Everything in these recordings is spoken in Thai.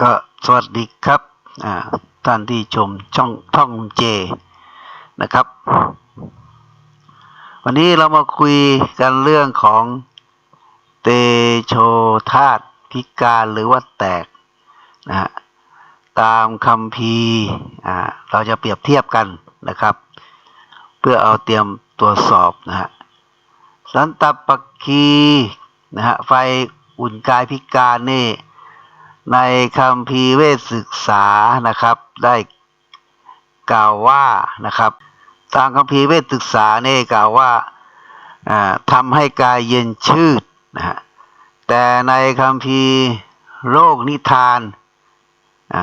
ก็สวัสดีครับท่านที่ชมช่องท่องเจนะครับ วันนี้เรามาคุยกันเรื่องของเตโชธาตพิการหรือว่าแตกนะฮะตามคำพีอ่าเราจะเปรียบเทียบกันนะครับ เพื่อเอาเตรียมตรวจสอบนะฮะสันตปคีนะฮะไฟอุ่นกายพิการนี่ ในคำพีเวทศึกษานะครับ ได้กล่าวว่านะครับทางคำพีเวทศึกษาเนี่ยกล่าวว่าทำให้กายเย็นชืดนะฮะแต่ในคำพีโลกนิทานอ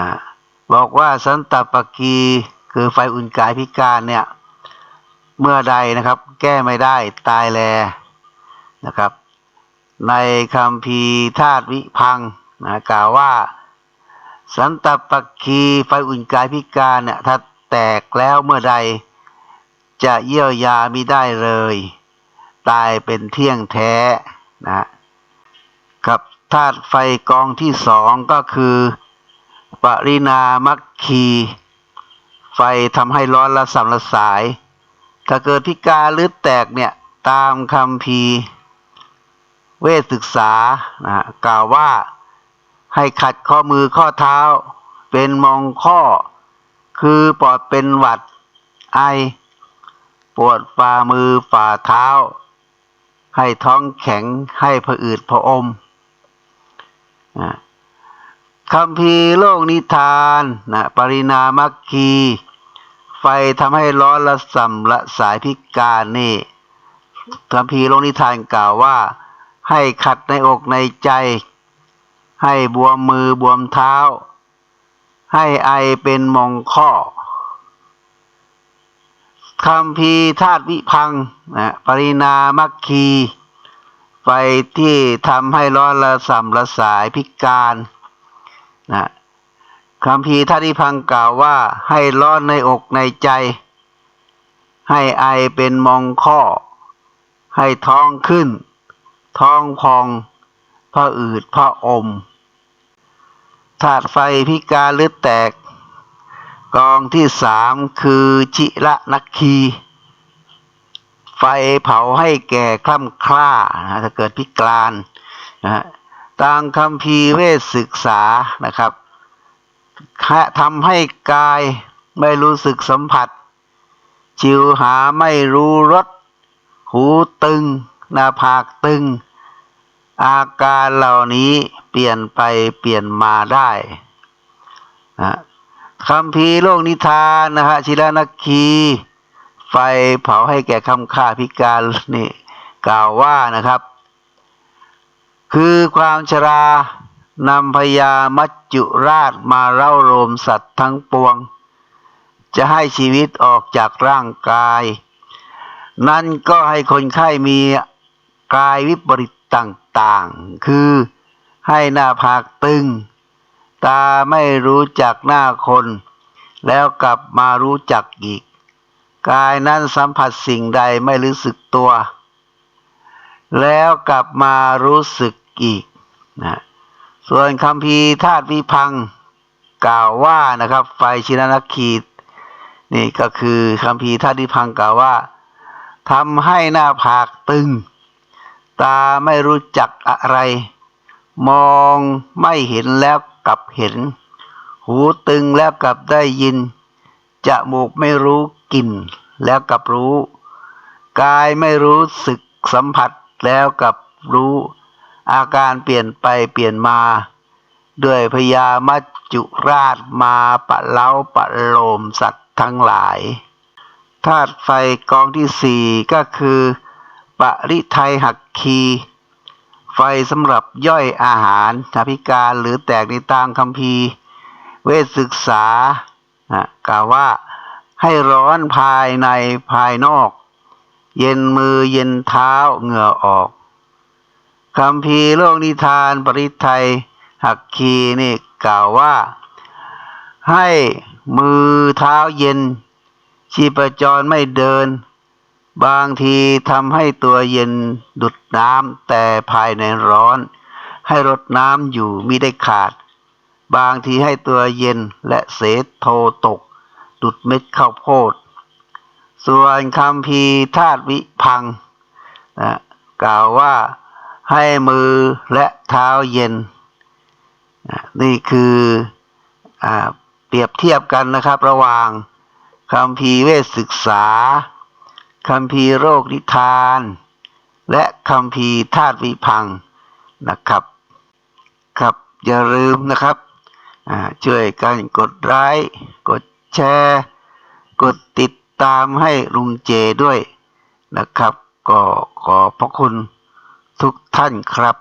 บอกว่าสันตปกีคือไฟอุ่นกายพิการเนี่ยเมื่อใดนะครับ แก้ไม่ได้ตายแลนะครับ ในคำพีธาตุวิพัง นะกล่าวว่า สันตปคีไฟอุ่นกายพิการเนี่ยถ้าแตกแล้วเมื่อใด จะเยียวยาไม่ได้เลย ตายเป็นเที่ยงแท้นะกับธาตุไฟกองที่สองก็คือ ปรินามัคคี ไฟทำให้ร้อนละสัมละสาย ถ้าเกิดพิการหรือแตกเนี่ยตามคำพีเวทศึกษานะกล่าวว่า ให้ขัดข้อมือข้อเท้า เป็นมองข้อ คือปอดเป็นหวัด ไอ ปวดฝ่ามือฝ่าเท้า ให้ท้องแข็งให้ผะอืดผะอมคำพีโลกนิทานนะปรินามัคคี ไฟทำให้ร้อนละสัมละสายพิการนี่คำพีโลกนิทานกล่าวว่า ให้ขัดในอกในใจ ให้บวมมือบวมเท้า ให้ไอเป็นมองข้อคำพีธาตุวิพังนะปรินามัคคีไฟที่ทำให้ร้อนละสัมละสายพิการนะคำพีธาตุวิพังกล่าวว่าให้ร้อนในอกในใจ ให้ไอเป็นมองข้อ ให้ท้องขึ้น ท้องพองพระอืดพระอม ธาตุไฟพิการหรือแตก กองที่สามคือชิระนักคี ไฟเผาให้แก่คล่ำคล้านะถ้าเกิดพิการนะตามคำพีร์เวทศึกษานะครับทำให้กายไม่รู้สึกสัมผัส จิวหาไม่รู้รสหูตึง หน้าผากตึง อาการเหล่านี้ เปลี่ยนไปเปลี่ยนมาได้นะคำพีร์โลกนิทานนะฮะชิลานักคีไฟเผาให้แก่คำค่าพิการนี่กล่าวว่านะครับ คือความชรานำพยามัจจุราชมาเล่าโรมสัตว์ทั้งปวง จะให้ชีวิตออกจากร่างกาย นั่นก็ให้คนไข้มีกายวิปริตต่างๆ คือ ให้หน้าผากตึง ตาไม่รู้จักหน้าคน แล้วกลับมารู้จักอีก กายนั้นสัมผัสสิ่งใดไม่รู้สึกตัว แล้วกลับมารู้สึกอีกนะส่วนคำพีธาตุวิพังกล่าวว่านะครับ ไฟชินนักขีดนี่ก็คือคำพีธาตุวิพังกล่าวว่าทำให้หน้าผากตึง ตาไม่รู้จักอะไร มองไม่เห็นแล้วกลับเห็น หูตึงแล้วกลับได้ยิน จมูกไม่รู้กลิ่นแล้วกลับรู้ กายไม่รู้สึกสัมผัสแล้วกลับรู้ อาการเปลี่ยนไปเปลี่ยนมา ด้วยพยามัจจุราชมาปะเล้าปะโลมสัตว์ทั้งหลายธาตุไฟกองที่สี่ก็คือ ปริไทยหักคี ไฟสำหรับย่อยอาหารนาพิการหรือแตกในตามคัมภีร์ เวทศึกษานะกล่าวว่าให้ร้อนภายในภายนอก เย็นมือเย็นเท้าเหงื่อออกคำพีโลกนิทานปริไทยหักคีนี่กล่าวว่า ให้มือเท้าเย็นชีพจรไม่เดิน บางทีทำให้ตัวเย็นดุดน้ำแต่ภายในร้อน ให้รดน้ำอยู่มิได้ขาด บางทีให้ตัวเย็นและเสโทตก ดุดเม็ดข้าวโพด ส่วนคำพีธาตุวิพังนะกล่าวว่าให้มือและเท้าเย็น นี่คืออเปรียบเทียบกันนะครับระหว่างคำพีเวชศึกษา คำพีโรคนิทาน และคำพีธาตุวิพังนะครับครับอย่าลืมนะครับช่วยกันกดไลค์กดแชร์ กดติดตามให้ลุงเจด้วยนะครับ ก็ขอพระคุณทุกท่านครับ